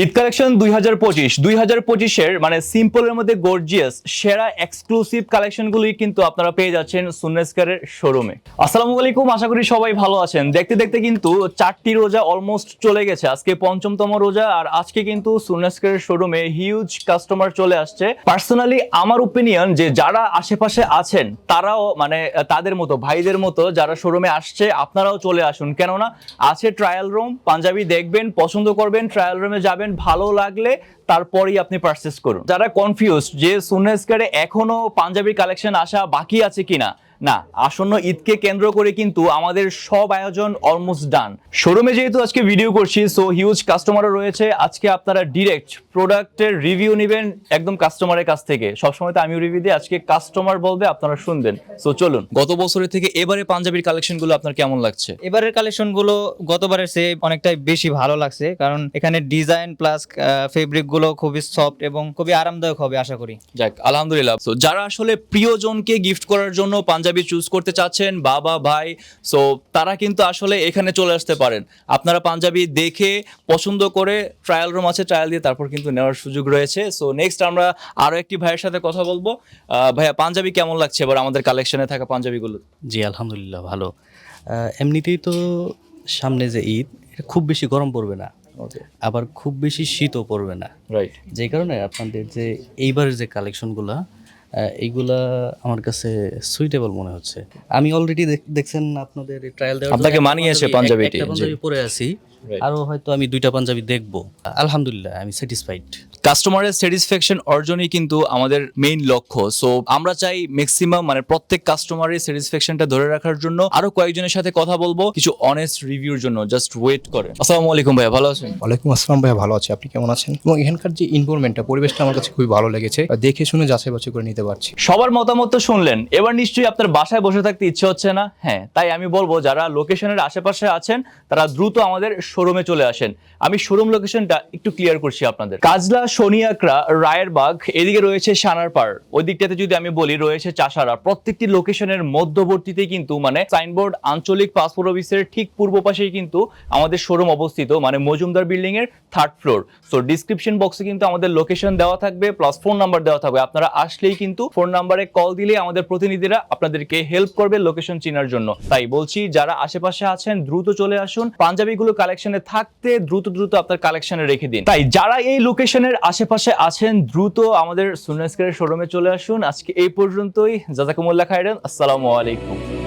Eid collection দুই হাজার পঁচিশ। দুই হাজার পঁচিশের মানে সিম্পলের মধ্যে গর্জিয়াস, সেরা এক্সক্লুসিভ কালেকশনগুলি কিন্তু আপনারা পেয়ে যাচ্ছেন সুন্নেস্কারের শোরুমে। আসসালামু আলাইকুম, আশা করি সবাই ভালো আছেন। দেখতে দেখতে কিন্তু চারটি রোজা অলমোস্ট চলে গেছে। আজকে পঞ্চমতম রোজা আর আজকে কিন্তু সুন্নেস্কারের শোরুমে হিউজ কাস্টমার চলে আসছে। পার্সোনালি আমার ওপিনিয়ন যে যারা আশেপাশে আছেন, তারাও মানে তাদের মতো, ভাইদের মতো যারা শোরুমে আসছে, আপনারাও চলে আসুন। কেননা, আছে ট্রায়াল রুম পাঞ্জাবি দেখবেন, পছন্দ করবেন ট্রায়াল রুমে যাবেন। ভালো লাগলে তারপরেই আপনি পারচেস করুন। যারা কনফিউজ যে সুনেস্কারে এখনও পাঞ্জাবি কালেকশন আসা বাকি আছে কিনা না আসন্ন ঈদকে কেন্দ্র করে কিন্তু আমাদের সব আয়োজন অলমোস্ট ডান শোরুমে যেহেতু আজকে ভিডিও করছি সো হিউজ কাস্টমারও রয়েছে। আজকে আপনারা ডিরেক্ট প্রোডাক্টের রিভিউ নেবেন একদম কাস্টমারের কাছ থেকে। সবসময় তো আমিও রিভিউ দিই আজকে কাস্টমার বলবে আপনারা শুনবেন। সো চলুন গত বছরের থেকে এবারে পাঞ্জাবির কালেকশনগুলো আপনার কেমন লাগছে? এবারের কালেকশনগুলো গতবারের চেয়ে অনেকটাই বেশি ভালো লাগছে কারণ এখানে ডিজাইন প্লাস ফেব্রিকগুলো খুবই সফট এবং খুবই আরামদায়ক হবে আশা করি। যাক আলহামদুলিল্লাহ। সো যারা আসলে প্রিয়জনকে গিফট করার জন্য পাঞ্জাবি চুজ করতে চাচ্ছেন বাবা ভাই সো তারা কিন্তু আসলে এখানে চলে আসতে পারেন। আপনারা পাঞ্জাবি দেখে পছন্দ করে ট্রায়াল রুম আছে ট্রায়াল দিয়ে তারপর কিন্তু নেওয়ার সুযোগ রয়েছে। সো নেক্সট আমরা আরও একটি ভাইয়ের সাথে কথা বলব। ভাইয়া পাঞ্জাবি কেমন লাগছে এবার আমাদের কালেকশনে থাকা পাঞ্জাবিগুলো? জি আলহামদুলিল্লাহ ভালো। এমনিতেই তো সামনে যে ঈদ এটা খুব বেশি গরম পড়বে না। আবার খুব বেশি শীতও পড়বে না। রাইট যে কারণে আপনাদের যে এইবারের যে কালেকশনগুলা এইগুলা আমার কাছে সুইটেবল মনে হচ্ছে। আমি অলরেডি দেখছেন আপনাদের ট্রায়াল দেওয়া আপনাকে মানিয়েছে পাঞ্জাবি- পাঞ্জাবিটি, পাঞ্জাবি পরে আছি। আরও হয়তো আমি দুইটা পাঞ্জাবি দেখব। আলহামদুলিল্লাহ আমি স্যাটিসফাইড কাস্টমারের স্যাটিসফ্যাকশন অর্জনই কিন্তু আমাদের মেইন লক্ষ্য। সো আমরা চাই ম্যাক্সিমাম মানে প্রত্যেক কাস্টমারের স্যাটিসফ্যাকশনটা ধরে রাখার জন্য আরও কয়েকজনের সাথে কথা বলব কিছু অনেস্ট রিভিউর জন্য জাস্ট ওয়েট করে। আসসালামু আলাইকুম ভাইয়া ভালো আছেন? ওয়ালাইকুম আসসালাম ভাইয়া ভালো আছি। আপনি কেমন আছেন? এবং এখানকার যে ইনভারমেন্টটা পরিবেশটা আমার কাছে খুবই ভালো লেগেছে। আর দেখে শুনে যাচাই বাছাই করে নিতে পারছি। সবার মতামত তো শুনলেন। এবার নিশ্চয়ই আপনার বাসায় বসে থাকতে ইচ্ছে হচ্ছে না? হ্যাঁ তাই আমি বলব যারা লোকেশনের আশেপাশে আছেন তারা দ্রুত আমাদের শোরুমে চলে আসেন। আমি শোরুম লোকেশনটা একটু ক্লিয়ার করছি আপনাদের। কাজলা শনিয়াকড়া রায়েরবাগ, এদিকে রয়েছে সানারপাড় ওই দিকটাতে যদি আমি বলি, রয়েছে চাষারা। প্রত্যেকটি লোকেশনের মধ্যবর্তীতে কিন্তু মানে সাইনবোর্ড আঞ্চলিক পাসপোর্ট অফিসের ঠিক পূর্ব পাশেই কিন্তু আমাদের শোরুম অবস্থিত। মানে মজুমদার বিল্ডিং এর থার্ড ফ্লোর সো ডিসক্রিপশন বক্সে কিন্তু আমাদের লোকেশন দেওয়া থাকবে প্লাস ফোন নাম্বার দেওয়া থাকবে। আপনারা আসলেই কিন্তু ফোন নাম্বারে কল দিলে আমাদের প্রতিনিধিরা আপনাদেরকে হেল্প করবে লোকেশন চেনার জন্য। তাই বলছি, যারা আশেপাশে আছেন, দ্রুত চলে আসুন। পাঞ্জাবিগুলো কালেকশনে থাকতে দ্রুত দ্রুত আপনার কালেকশনে রেখে দিন। তাই যারা এই লোকেশনের আশেপাশে আছেন, দ্রুত আমাদের সুনাইসকারের শোরুমে চলে আসুন। আজকে এই পর্যন্তই। জাজাকুমুল্লাহ খাইরেন আসসালামু আলাইকুম।